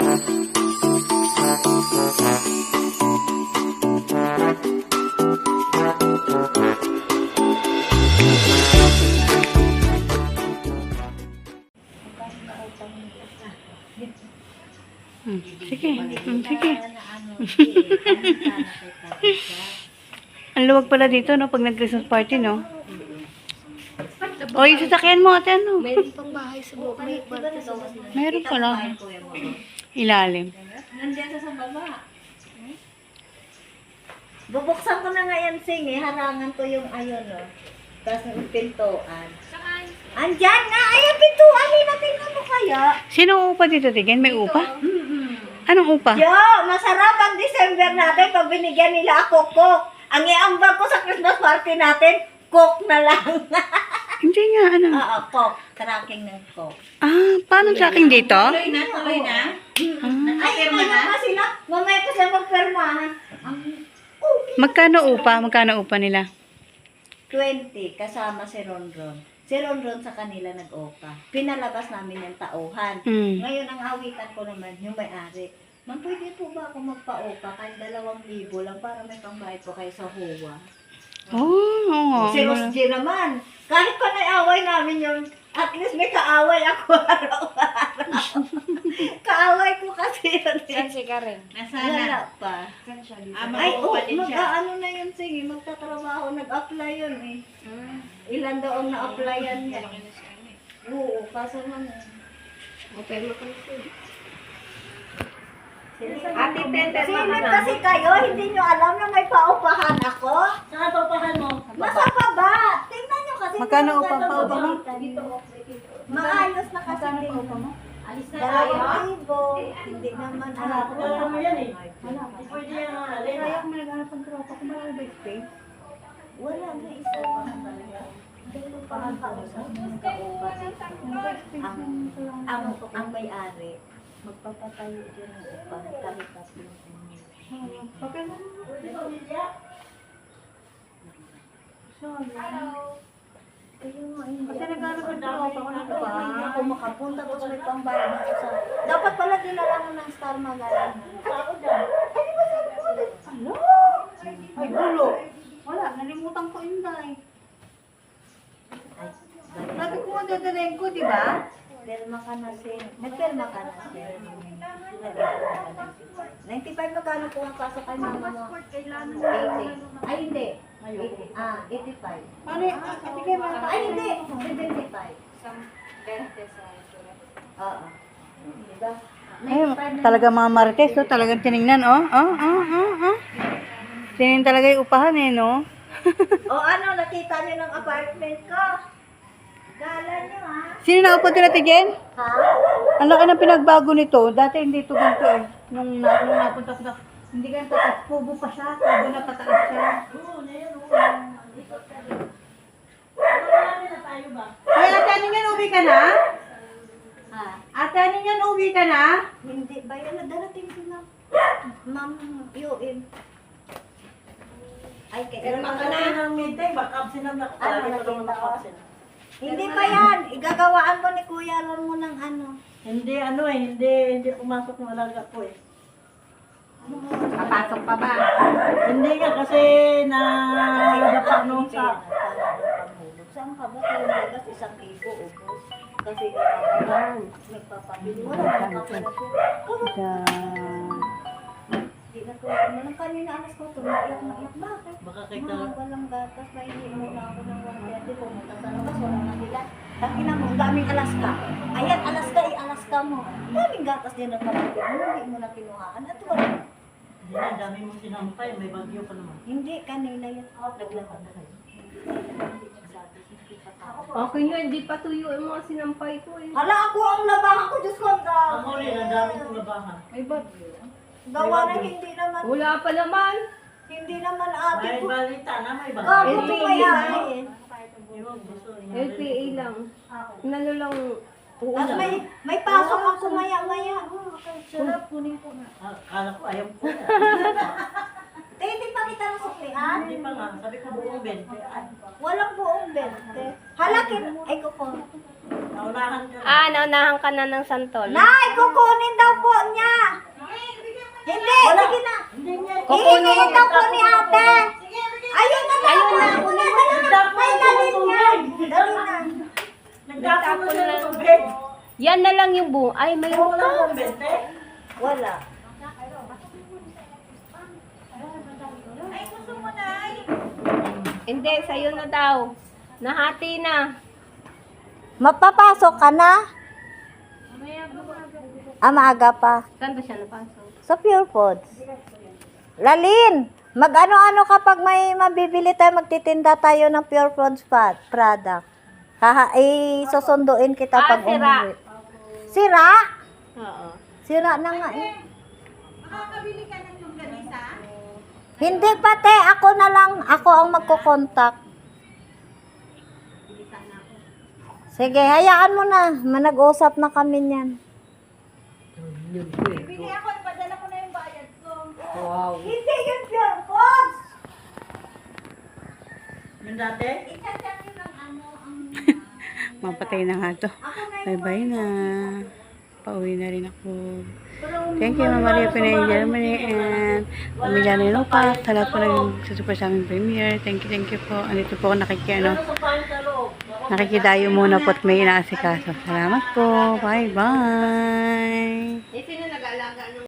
Hmm, sige, hmm, sige. Ang luwag pala dito, no? Pag nag-Christmas party, no? O, yung sasakyan mo, ate, ano? Mayroon pang bahay sa sa Meron pala. Ilalim. Nandiyan sa sa baba. Bubuksan ko na nga yan, Sing, eh. Harangan ko yung ayun, oh. Tapos yung pintuan. Saan? Andyan nga! Ayan, pintuan! Hina, tingnan mo kaya. Sino upa dito, Tigen? May upa? Anong upa? Yo, masarap ang December natin pag binigyan nila ako coke. Ang iambag ko sa Christmas party natin, coke na lang. Hindi nga, ano? Oo, coke. Cracking ng coke. Ah, paano sa akin dito? Tuloy na, tuloy na. Ay, ano pa sila? Mamaya pa sila. Ang okay. Magkano upa? Magkano upa nila? 20, kasama si Ronron. Si Ronron sa kanila nag-opa. Pinalabas namin yung tauhan. Hmm. Ngayon, ang awitan ko naman, yung may-ari. Ma'am, pwede po ba ako magpa-opa kahit dalawang libo lang para may pambayad po kayo sa huwa? Oh, oo nga. Si Rosj naman, kahit pa na-away namin yung, at least may kaaway ako araw-araw. kaaway ko kasi yun. Saan si Karen? Nasana. Wala pa. Saan siya dito? Ah, Ay, oh, mag-uupa din siya. mag-ano na yun, sige, magtatrabaho, nag-apply yun eh. Ilan daw ang na-applyan niya. Oo, kaso man eh. Okay, makonsin. Ate Tete, Silip kasi kayo, hindi nyo alam na may paupahan ako. Saan ang paupahan mo? Nasa baba. Tingnan nyo kasi. Magkano upa gano'n paupa mo? dito. Maayos na kasi. Magkano paupa mo? Alis na tayo. Dalawang libo. Hindi naman. Wala Wala mo yan eh. Pwede yan ang alin. Kaya kung naghanap ng tropa, kung marami ba space? Wala na isa pa pa ang. Ang, ang, ang may-ari, magpapatayo din ng upa. Kami tatlo. Okay lang. Kasi naghanap ng tropa ko na ba? Ako makapunta tapos may pambayad ako sa... Dapat pala dinala mo ng Star Magalan. Ako dyan. Ay, di ba ko? Ano? Ay, gulo. Wala, nalimutan ko yun dahil. Ay, Sabi ko nga dadalhin ko, di ba? Pirma ka na sin. Nagpirma ka na sin. Nagpirma ka na sin. 95 magkano pumapasok kay mama mo? 80. Ay, hindi. 80. Ah, 85. Paano, ah, sige, mga Ay, hindi. 75. Isang 20 sa ito. Oo. Diba? Ay, 95 na- talaga mga marites, oh, talagang tinignan, oh, oh, oh, oh, oh. Tingin talaga yung upahan, eh, no? O ano, nakita niyo ng apartment ko? Sino na upo doon natin, Jen? Ha? Ang laki ng pinagbago nito. Dati hindi ito ganito, eh. Nung, na, nung napunta ko na, hindi ganito, tapos kubo pa siya, kubo na pataas siya. Ay, ate, ano yan, uwi ka na? Ha? Ate, ano yan, uwi ka na? Hindi ba yan? Darating ko na. Ma'am, UM. Ay, kaya Pero makana ng meeting, baka Ano, nakakalabi ko naman nakita ko. Hindi pa yan. Igagawaan ko ni Kuya Ron mo ng ano. Hindi ano eh, hindi hindi pumasok ng alaga ko eh. Papasok pa ba? Hindi nga kasi na dapa nung sa Saan ka ba? Kaya nagas isang libo ubos. Kasi gagawin. Nagpapabili. Wala na kapatid. Hindi na mo. Nang kanina alas ko, tumiyak na iyak. Bakit? Baka kay Mga ka walang gatas, mahingi muna ako ng 130, pumunta sa labas, wala na nila. Tangina mo, ang daming Alaska. Ayan, Alaska, i-Alaska mo. Ang daming gatas din ng kapatid mo, hindi mo na kinuhaan. At wala. Hindi na, dami mong sinampay, may bagyo pa naman. Hindi, kanina yan. Naglakad na kayo. Okay nyo, hindi pa tuyo yung mga sinampay ko eh. Hala, ako ang labahan ko, Diyos ko, ang Ang dami. huli, ang dami kong labahan. Ay, ba't? Gawa na hindi naman, Wala pa naman. Hindi naman ate May ko. balita na, may Gago bagyo. ko kaya eh. Yung gusto, yung LPA lang. Nalo lang At may, may pasok ako maya-maya. Oh, okay, sarap, kunin ko na. Ah, Kala ko ayaw ko. Eh, hindi pa kita nasuklihan. Hindi pa nga, sabi ko buong 20. Ay, Walang buong 20. Halakin, ay kukunin. naunahan ka. Ah, naunahan ka na ng santol. Nay, kukunin daw po niya. Hindi, Wala. sige na. Hindi niya. Kukunin ito po ni ate. Ayun na lang. Ayun na. Ayun na. Ayun na. May lalim niya. Dali na. Nagtapon na lang. Yan na lang yung buong. Ay, may Wala? Wala. Ay, gusto mo ay. Hindi, sa'yo na daw. Nahati na. Mapapasok ka na? Ah, maaga pa. Saan ba siya napasok? Sa Pure Foods. Lalin, mag-ano-ano kapag may mabibili tayo, magtitinda tayo ng Pure Foods pa- product. Haha, eh, susunduin kita Ah, pag sira. umuwi. Sira? Oo. Sira na nga eh. Hindi pati, ako na lang, ako ang magkukontak. Sige, hayaan mo na. Manag-usap na kami niyan. Wow. Hindi yun pure foods. Yung dati? Mapatay na nga to. Bye-bye na. Pauwi na rin ako. Thank you, Mama Maria Pinay Germany and Pamilya Nilopa. Sa lahat po naging susupport sa aming premiere. Thank you, thank you po. Andito po ako nakikiano. Nakikidayo muna po at may inaasikaso. Salamat po. Bye-bye. Eh, sino nag-aalaga ng